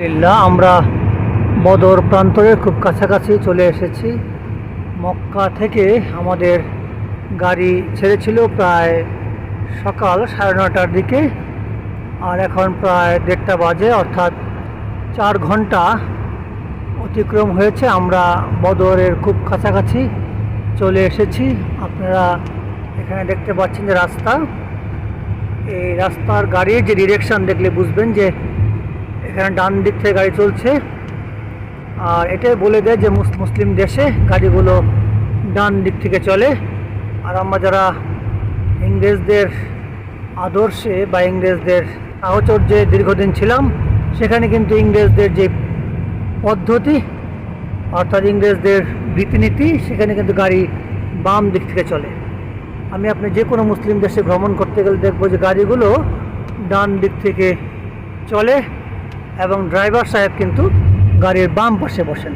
আলহামদুলিল্লাহ, আমরা বদর প্রান্তরের খুব কাছাকাছি চলে এসেছি। মক্কা থেকে আমাদের গাড়ি ছেড়েছিল প্রায় সকাল সাড়ে নটার দিকে, আর এখন প্রায় দেড়টা বাজে, অর্থাৎ চার ঘণ্টা অতিক্রম হয়েছে। আমরা বদরের খুব কাছাকাছি চলে এসেছি। আপনারা এখানে দেখতে পাচ্ছেন যে রাস্তা। এই রাস্তার গাড়ির যে ডিরেকশন দেখলে বুঝবেন যে এখানে ডান দিক থেকে গাড়ি চলছে। আর এটাই বলে দেয় যে মুস- মুসলিম দেশে গাড়িগুলো ডান দিক থেকে চলে। আর আমরা যারা ইংরেজদের আদর্শে বা ইংরেজদের সাহচর্যে দীর্ঘদিন ছিলাম, সেখানে কিন্তু ইংরেজদের যে পদ্ধতি, অর্থাৎ ইংরেজদের রীতিনীতি, সেখানে কিন্তু গাড়ি বাম দিক থেকে চলে। আমি আপনি যে কোনো মুসলিম দেশে ভ্রমণ করতে গেলে দেখব যে গাড়িগুলো ডান দিক থেকে চলে। এবং ড্রাইভার সাহেব কিন্তু গাড়ির বাম পাশে বসেন।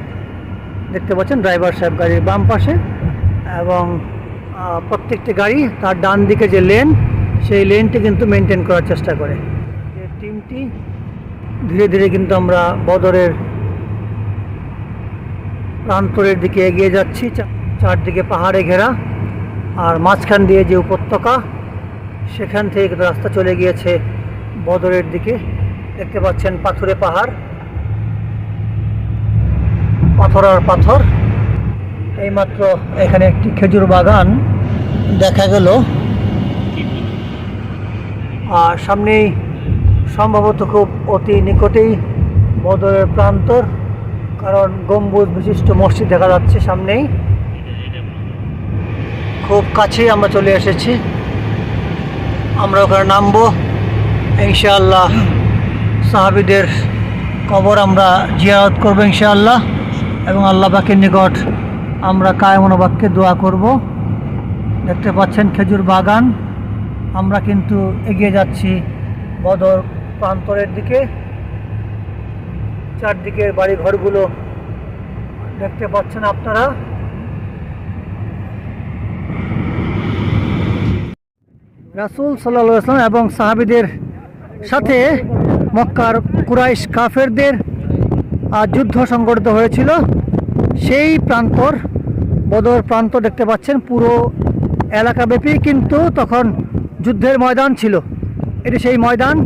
দেখতে পাচ্ছেন, ড্রাইভার সাহেব গাড়ির বাম পাশে এবং প্রত্যেকটি গাড়ি তার ডান দিকে যে লেন, সেই লেনটি কিন্তু মেনটেন করার চেষ্টা করে। এই টিমটি ধীরে ধীরে কিন্তু আমরা বদরের প্রান্তরের দিকে এগিয়ে যাচ্ছি চারদিকে পাহাড়ে ঘেরা আর মাঝখান দিয়ে যে উপত্যকা, সেখান থেকে রাস্তা চলে গিয়েছে বদরের দিকে। দেখতে পাচ্ছেন পাথুরে পাহাড়। পাথর আর পাথর। এইমাত্র এখানে একটি খেজুর বাগান দেখা গেল। আর সামনেই সম্ভবত খুব অতি নিকটেই বদরের প্রান্তর, কারণ গম্বুজ বিশিষ্ট মসজিদ দেখা যাচ্ছে সামনেই। খুব কাছেই আমরা চলে এসেছি। আমরা ওখানে নামবো, ইনশাআল্লাহ। সাহাবিদের কবর আমরা জিয়ারত করব ইনশাআল্লাহ এবং আল্লাহ পাকের নিকট আমরা কায়মনোবাক্যে দোয়া করব। দেখতে পাচ্ছেন খেজুর বাগান। আমরা কিন্তু এগিয়ে যাচ্ছি বদর প্রান্তরের দিকে। চারদিকের বাড়ি ঘরগুলো দেখতে পাচ্ছেন আপনারা। রাসুল সাল্লা আসলাম এবং সাহাবিদের সাথে মক্কার কুরাইশ কাফেরদের যুদ্ধ সংগঠিত হয়েছিল। সেই প্রান্তর, বদর প্রান্ত দেখতে পাচ্ছেন, পুরো এলাকাব্যাপী কিন্তু তখন যুদ্ধের ময়দান ছিল। এটি সেই ময়দান।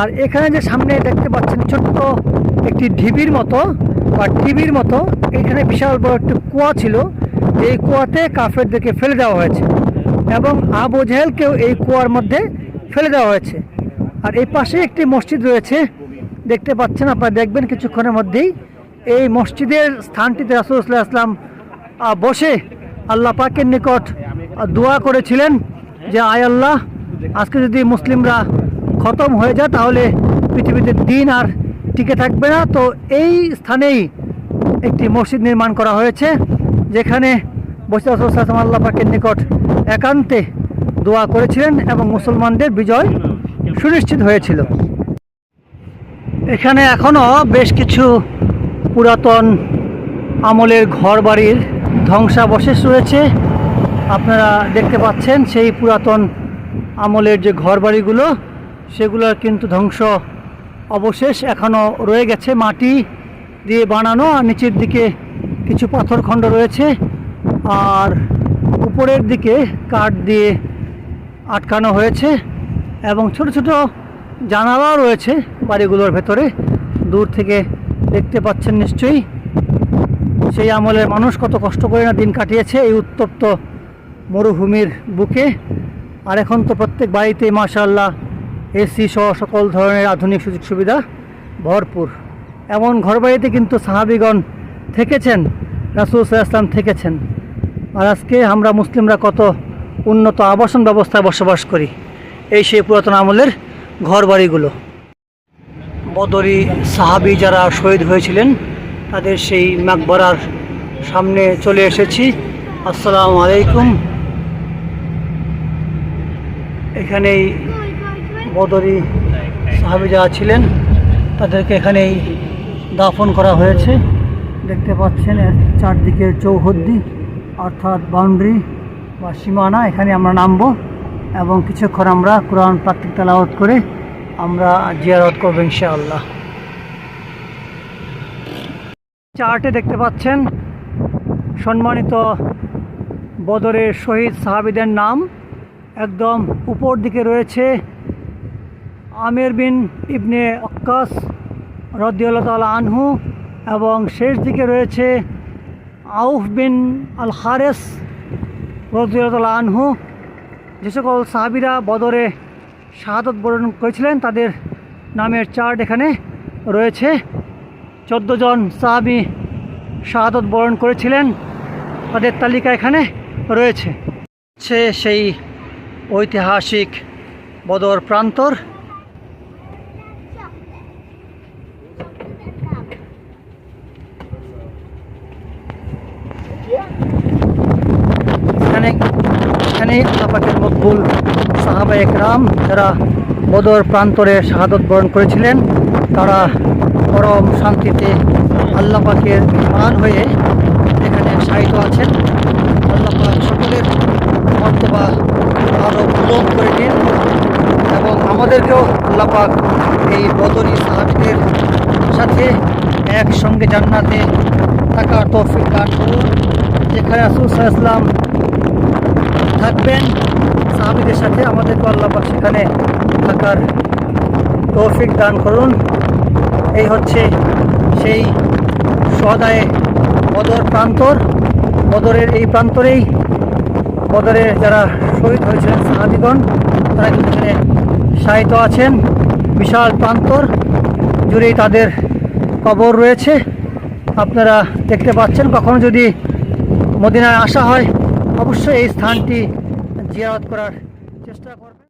আর এখানে যে সামনে দেখতে পাচ্ছেন ছোট্ট একটি ঢিবির মতো বা ঢিবির মতো এখানে বিশাল বড় একটি কুয়া ছিল। এই কুয়াতে কাফেরদেরকে ফেলে দেওয়া হয়েছে এবং আবু জেহেলকেও এই কুয়ার মধ্যে ফেলে দেওয়া হয়েছে। আর এই পাশে একটি মসজিদ রয়েছে। দেখতে পাচ্ছেন আপনারা, দেখবেন কিছুক্ষণের মধ্যেই এই মসজিদের স্থানটিতে রাসুল্লাহ আসলাম বসে আল্লাহ পাকের নিকট দোয়া করেছিলেন যে, আয় আল্লাহ, আজকে যদি মুসলিমরা খতম হয়ে যায়, তাহলে পৃথিবীতে দিন আর টিকে থাকবে না। তো এই স্থানেই একটি মসজিদ নির্মাণ করা হয়েছে, যেখানে বসিরাম আল্লাহ পাকের নিকট একান্তে দোয়া করেছিলেন এবং মুসলমানদের বিজয় সুনিশ্চিত হয়েছিল। এখানে এখনও বেশ কিছু পুরাতন আমলের ঘর বাড়ির ধ্বংসাবশেষ রয়েছে। আপনারা দেখতে পাচ্ছেন সেই পুরাতন আমলের যে ঘর বাড়িগুলো সেগুলোর কিন্তু ধ্বংস অবশেষ এখনও রয়ে গেছে মাটি দিয়ে বানানো। আর নিচের দিকে কিছু পাথরখণ্ড রয়েছে। আর উপরের দিকে কাঠ দিয়ে আটকানো হয়েছে। এবং ছোট ছোট জানালাও রয়েছে বাড়িগুলোর ভেতরে। দূর থেকে দেখতে পাচ্ছেন নিশ্চয়ই। সেই আমলের মানুষ কত কষ্ট করে না দিন কাটিয়েছে এই উত্তপ্ত মরুভূমির বুকে। আর এখন তো প্রত্যেক বাড়িতেই মাশাল্লাহ এসি সহ সকল ধরনের আধুনিক সুযোগ সুবিধা ভরপুর। এমন ঘরবাড়িতে কিন্তু সাহাবিগণ থেকেছেন, রাসুল ইসলাম থেকেছেন। আর আজকে আমরা মুসলিমরা কত উন্নত আবাসন ব্যবস্থায় বসবাস করি। এই সেই পুরাতন আমলের ঘর বাড়িগুলো বদরি সাহাবি যারা শহীদ হয়েছিলেন, তাদের সেই মাকবরার সামনে চলে এসেছি। আসসালামু আলাইকুম। এখানেই বদরি সাহাবি যারা ছিলেন, তাদেরকে এখানেই দাফন করা হয়েছে। দেখতে পাচ্ছেন চারদিকের চৌহদ্দি, অর্থাৎ বাউন্ডারি বা সীমানা, এখানে আমরা নামবো। এবং কিছুক্ষণ আমরা কোরআন প্রাকৃতিক তেলাওয়াত করে আমরা জিয়ারত করব ইনশাআল্লাহ। চার্টে দেখতে পাচ্ছেন সম্মানিত বদরের শহীদ সাহাবিদের নাম। একদম উপর দিকে রয়েছে আমের বিন ইবনে অক্কাস রদিউল্লাহ তাল আনহু এবং শেষ দিকে রয়েছে আউফ বিন আল হারেস রদিউল্লাহ তাল আনহু। যে সকল সাহাবিরা বদরে শাহাদত বরণ করেছিলেন, তাদের নামের চার্ট এখানে রয়েছে। চোদ্দ জন সাহাবি শাহাদত বরণ করেছিলেন, তাদের তালিকা এখানে রয়েছে। হচ্ছে সেই ঐতিহাসিক বদর প্রান্তর। এখানে এখানে মকবুল সাহাবা একরাম যারা বদর প্রান্তরে শাহাদত বরণ করেছিলেন, তারা পরম শান্তিতে আল্লাহ পাকের মান হয়ে এখানে শায়িত আছেন। আল্লাহ পাক সকলের মর্তবা আরও পূরণ করে দিন এবং আমাদেরকেও আল্লাহ পাক এই বদরি সাহাবিদের সাথে একসঙ্গে জান্নাতে থাকার তৌফিক দান করুন। যেখানে রাসূল ওয়াসাল্লাম থাকবেন। সাহাবিদের সাথে আমাদেরকে আল্লাহ পাক সেখানে থাকার তৌফিক দান করুন। এই হচ্ছে সেই সদায়ে বদর প্রান্তর। বদরের এই প্রান্তরেই বদরে যারা শহীদ হয়েছিলেন সাহাবিগণ, তারা কিন্তু এখানে সাহিত্য আছেন। বিশাল প্রান্তর জুড়েই তাদের কবর রয়েছে। আপনারা দেখতে পাচ্ছেন, কখনো যদি মদিনায় আসা হয় অবশ্যই এই স্থানটি জিয়ারত করার